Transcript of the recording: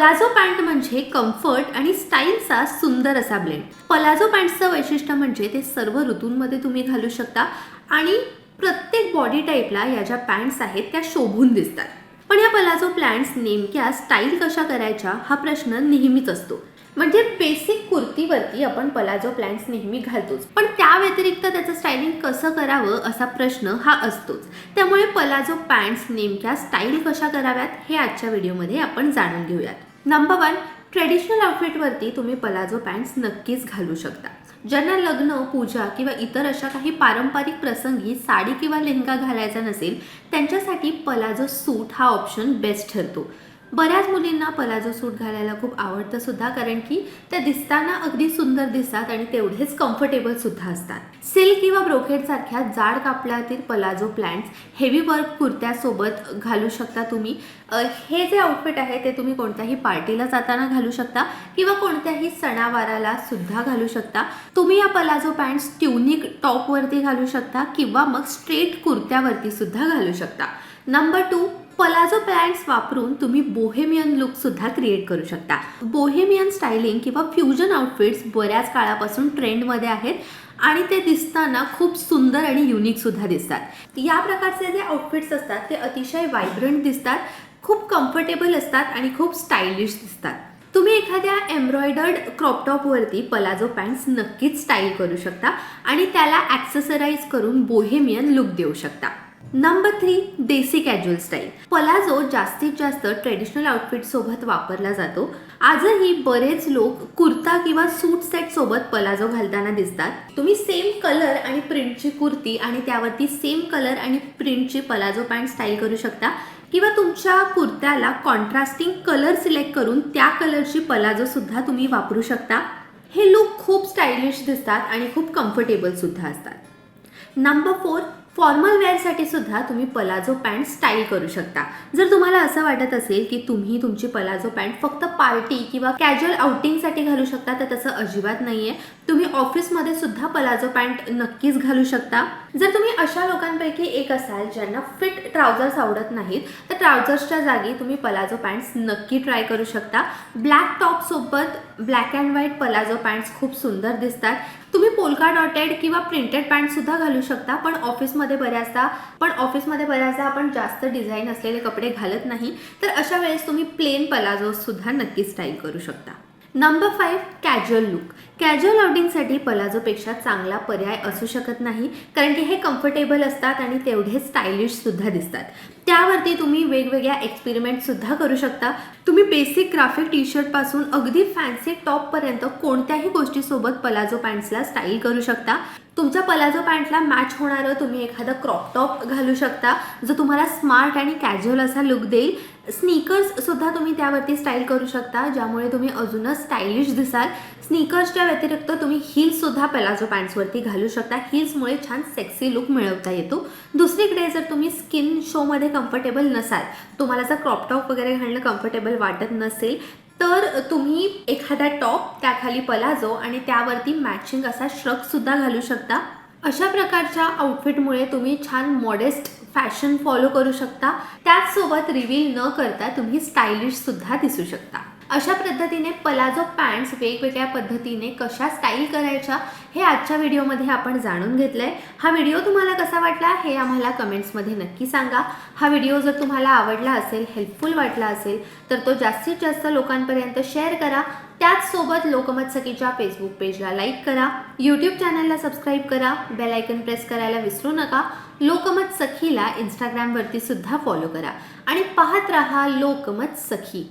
पलाझो pant म्हणजे comfort आणि स्टाईलचा सुंदर असा ब्लेंड. पलाझो पॅन्टचं वैशिष्ट्य म्हणजे ते सर्व ऋतूंमध्ये तुम्ही घालू शकता आणि प्रत्येक बॉडी टाईपला या ज्या पॅन्ट्स आहेत त्या शोभून दिसतात. पण या पलाझो प्लॅन्ट्स नेमक्या स्टाईल कशा करायच्या हा प्रश्न नेहमीच असतो. म्हणजे बेसिक कुर्तीवरती आपण पलाझो प्लॅन्ट्स नेहमी घालतोच. पण त्या व्यतिरिक्त त्याचं स्टायलिंग कसं करावं असा प्रश्न हा असतोच. त्यामुळे पलाझो पॅन्ट्स नेमक्या स्टाईल कशा कराव्यात हे आजच्या व्हिडिओमध्ये आपण जाणून घेऊयात. नंबर वन ट्रेडिशनल आउटफिटवरती तुम्ही पलाझो पॅन्ट्स नक्कीच घालू शकता. ज्यांना लग्न पूजा किंवा इतर अशा काही पारंपरिक प्रसंगी साडी किंवा लेहंगा घालायचा नसेल त्यांच्यासाठी पलाझो सूट हा ऑप्शन बेस्ट ठरतो. बऱ्याच मुलींना पलाजो सूट घालायला खूप आवडतं सुद्धा कारण की त्या दिसताना अगदी सुंदर दिसतात आणि तेवढेच कम्फर्टेबल सुद्धा असतात. सिल्क किंवा ब्रोकेट सारख्या जाड कापडातील पलाजो प्लॅन्ट्स हेवी वर्क कुर्त्यासोबत घालू शकता तुम्ही. हे जे आउटफिट आहे ते तुम्ही कोणत्याही पार्टीला जाताना घालू शकता किंवा कोणत्याही सणावाराला सुद्धा घालू शकता. तुम्ही या पलाजो पॅन्ट्स ट्युनिक टॉपवरती घालू शकता किंवा मग स्ट्रेट कुर्त्यावरती सुद्धा घालू शकता. नंबर टू पलाझो पॅन्ट्स वापरून तुम्ही बोहेमियन लुक सुद्धा क्रिएट करू शकता. बोहेमियन स्टायलिंग किंवा फ्युजन आउटफिट्स बऱ्याच काळापासून ट्रेंडमध्ये आहेत आणि ते दिसताना खूप सुंदर आणि युनिक सुद्धा दिसतात. या प्रकारचे जे आउटफिट्स असतात ते अतिशय व्हायब्रंट दिसतात खूप कम्फर्टेबल असतात आणि खूप स्टायलिश दिसतात. तुम्ही एखाद्या एम्ब्रॉयडर्ड क्रॉपटॉपवरती पलाझो पॅन्ट्स नक्कीच स्टाईल करू शकता आणि त्याला ॲक्सेसराईज करून बोहेमियन लुक देऊ शकता. Number three desi casual style palazzo जास्तीत जास्त ट्रेडिशनल आउटफिट सोबत वापरला जातो. आजही बरेच लोक कुर्ता किंवा सूट सेट सोबत पलाझो घालताना दिसतात. तुम्ही सेम कलर आणि प्रिंटची कुर्ती आणि त्यावरती सेम कलर आणि प्रिंटची पलाझो पॅन्ट स्टाईल करू शकता. किंवा तुमच्या कुर्त्याला कॉन्ट्रास्टिंग कलर सिलेक्ट करून त्या कलरची पलाझो सुद्धा तुम्ही वापरू शकता. हे लुक खूप स्टायलिश दिसतात आणि खूप कम्फर्टेबल सुद्धा असतात. नंबर फोर फॉर्मल वेअरसाठी सुद्धा तुम्ही पलाझो पॅन्ट स्टाईल करू शकता. जर तुम्हाला असं वाटत असेल की तुम्ही तुमची पलाझो पॅन्ट फक्त पार्टी किंवा कॅज्युअल आउटिंगसाठी घालू शकता तर तसं अजिबात नाही आहे तुम्ही ऑफिसमध्ये सुद्धा पलाझो पॅन्ट नक्कीच घालू शकता. जर तुम्ही अशा लोकांपैकी एक असाल ज्यांना फिट ट्राउझर्स आवडत नाहीत तर ट्राउझर्सच्या जागी तुम्ही पलाझो पॅन्ट्स नक्की ट्राय करू शकता. Black टॉपसोबत black and white palazzo pants खूप सुंदर दिसतात. तुम्ही पोलका डॉटेड किंवा प्रिंटेड पॅन्ट सुद्धा घालू शकता पण ऑफिसमध्ये बऱ्याचदा पण ऑफिसमध्ये बऱ्याचदा आपण जास्त डिझाईन असलेले कपडे घालत नाही तर अशा वेळेस तुम्ही प्लेन पलाझो सुद्धा नक्की स्टाईल करू शकता. Number five casual look casual आउटिंगसाठी पलाझोपेक्षा चांगला पर्याय असू शकत नाही कारण की हे कम्फर्टेबल असतात आणि तेवढे स्टायलिशसुद्धा दिसतात. त्यावरती तुम्ही वेगवेगळ्या एक्सपेरिमेंटसुद्धा करू शकता. तुम्ही बेसिक ग्राफिक टी शर्टपासून अगदी फॅन्सी टॉपपर्यंत कोणत्याही गोष्टीसोबत पलाझो पॅन्ट्सला स्टाईल करू शकता. तुमच्या पलाझो पॅन्टला मॅच होणारं तुम्ही एखादं क्रॉप टॉप घालू शकता जो तुम्हाला स्मार्ट आणि कॅज्युअल असा लुक देईल. स्नीकर्ससुद्धा तुम्ही त्यावरती स्टाईल करू शकता ज्यामुळे तुम्ही अजूनच स्टायलिश दिसाल. स्नीकर्सच्या व्यतिरिक्त तुम्ही हिल्ससुद्धा पलाझो पॅन्ट्सवरती घालू शकता. हिल्समुळे छान सेक्सी लुक मिळवता येतो. दुसरीकडे जर तुम्ही स्किन शोमध्ये कम्फर्टेबल नसाल तुम्हाला जर क्रॉप टॉप वगैरे घालणं कम्फर्टेबल वाटत नसेल तर तुम्ही एखादा टॉप त्याखाली पलाझो आणि त्यावरती मॅचिंग असा श्रग सुद्धा घालू शकता. अशा प्रकारच्या आउटफिटमुळे तुम्ही छान मॉडेस्ट फॅशन फॉलो करू शकता. त्याचसोबत रिव्हील न करता तुम्ही स्टायलिश सुद्धा दिसू शकता. अशा पद्धतीने पलाझो पॅन्ट्स वेगवेगळ्या पद्धतीने कशा स्टाईल करायच्या हे आजच्या व्हिडिओमध्ये आपण जाणून घेतलं आहे हा व्हिडिओ तुम्हाला कसा वाटला हे आम्हाला कमेंट्समध्ये नक्की सांगा. हा व्हिडिओ जर तुम्हाला आवडला असेल हेल्पफुल वाटला असेल तर तो जास्तीत जास्त लोकांपर्यंत शेअर करा. त्याचसोबत लोकमत सखीच्या फेसबुक पेजला लाईक करा. यूट्यूब चॅनलला सबस्क्राईब करा. बेल आयकन प्रेस करायला विसरू नका. लोकमत सखीला इंस्टाग्रामवरती सुद्धा फॉलो करा. आणि पाहत राहा लोकमत सखी